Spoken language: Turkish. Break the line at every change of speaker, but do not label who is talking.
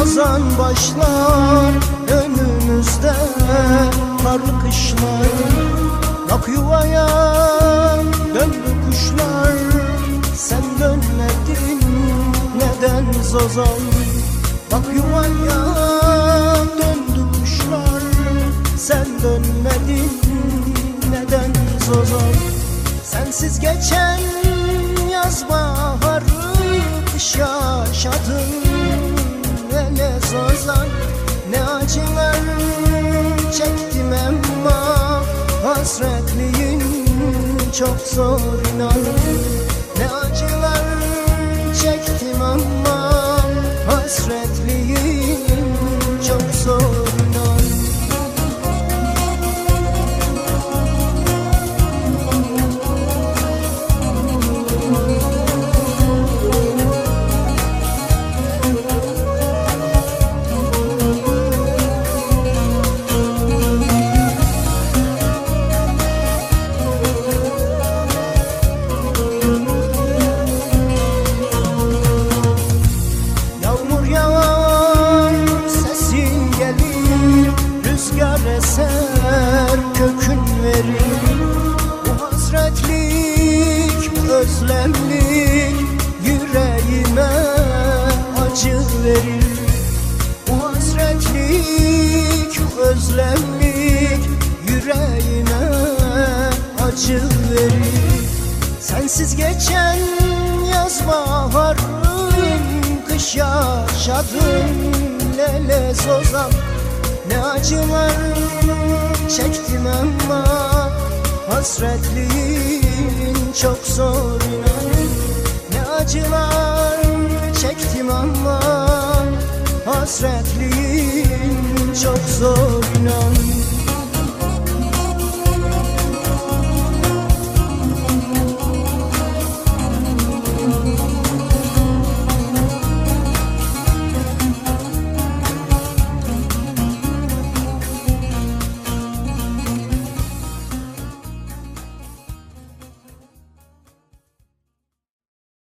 Hazan başlar önümüzde Karlı kışlar Bak yuvaya döndü kuşlar. Sen dönmedin neden zozan Bak yuvaya döndü kuşlar. Sen dönmedin neden zozan Sensiz geçen Hasretliğin çok zor inan. Ne acılar özlemlik Yüreğime acı verir. Sensiz geçen yaz baharım Kış yaşadım lele zozam Ne acılar çektim ama Hasretliğin çok zor inan. Ne acılar çektim ama Hasretliğin çok zor inan